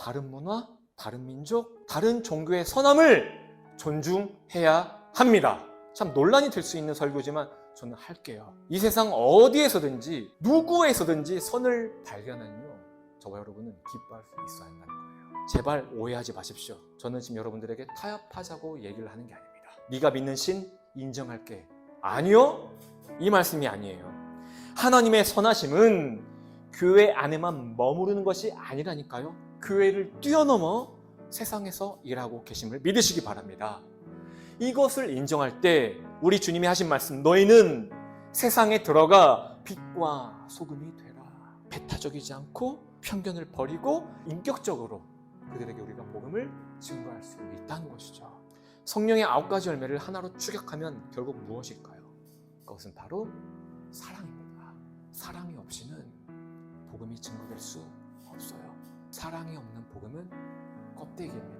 다른 문화, 다른 민족, 다른 종교의 선함을 존중해야 합니다. 참 논란이 될 수 있는 설교지만 저는 할게요. 이 세상 어디에서든지 누구에서든지 선을 발견하면요. 저와 여러분은 기뻐할 수 있어야 한다는 거예요. 제발 오해하지 마십시오. 저는 지금 여러분들에게 타협하자고 얘기를 하는 게 아닙니다. 네가 믿는 신 인정할게. 아니요. 이 말씀이 아니에요. 하나님의 선하심은 교회 안에만 머무르는 것이 아니라니까요. 교회를 뛰어넘어 세상에서 일하고 계심을 믿으시기 바랍니다. 이것을 인정할 때 우리 주님이 하신 말씀 너희는 세상에 들어가 빛과 소금이 되라. 배타적이지 않고 편견을 버리고 인격적으로 그들에게 우리가 복음을 증거할 수 있다는 것이죠. 성령의 아홉 가지 열매를 하나로 추격하면 결국 무엇일까요? 그것은 바로 사랑입니다. 사랑이 없이는 복음이 증거될 수 없어요. 사랑이 없는 복음은 껍데기입니다.